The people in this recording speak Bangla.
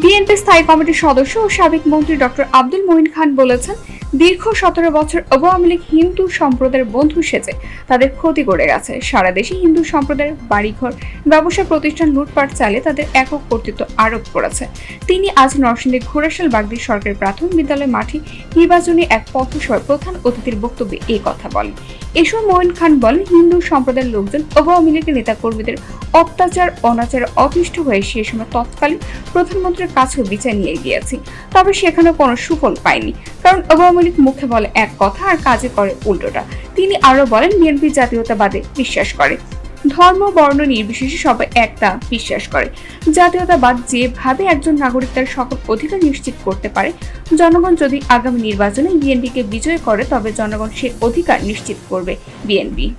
বিএনপি স্থায়ী কমিটির সদস্য ও সাবেক মন্ত্রী ডক্টর আব্দুল মঈন খান বলেছেন, দীর্ঘ সতেরো বছর আওয়ামী লীগ হিন্দু সম্প্রদায়ের বন্ধু সেজে তাদের ক্ষতি করে গেছে। সারা দেশে হিন্দু সম্প্রদায়ের বাড়িঘর, ব্যবসা প্রতিষ্ঠান, লুটপাট চালিয়ে তাদের একক কর্তৃত্ব আরোপ করেছে। তিনি আজ নরসিংদীর ঘোড়াশাল বাগদি সরকারি প্রাথমিক বিদ্যালয় মাঠে নির্বাচনী এক পথসভায় প্রধান অতিথির বক্তব্যে এই কথা বলেন। এ সময় মঈন খান বলেন, হিন্দু সম্প্রদায়ের লোকজন আওয়ামী লীগের নেতাকর্মীদের অত্যাচার অনাচার অতিষ্ঠ হয়ে সে সময় তৎকালীন প্রধানমন্ত্রীর কাছেও বিচার নিয়ে গিয়েছি তবে সেখানে কোনো সুফল পায়নি। কারণ আওয়ামী লীগ মুখে বলে এক কথা আর কাজে করে উল্টোটা। তিনি আরও বলেন বিএনপি জাতীয়তাবাদে বিশ্বাস করে। ধর্ম, বর্ণ নির্বিশেষে সবাই একটা বিশ্বাস করে। জাতীয়তাবাদ যেভাবে একজন নাগরিক তার সকল অধিকার নিশ্চিত করতে পারে, জনগণ যদি আগামী নির্বাচনে বিএনপিকে বিজয় করে, তবে জনগণ সে অধিকার নিশ্চিত করবে বিএনপি।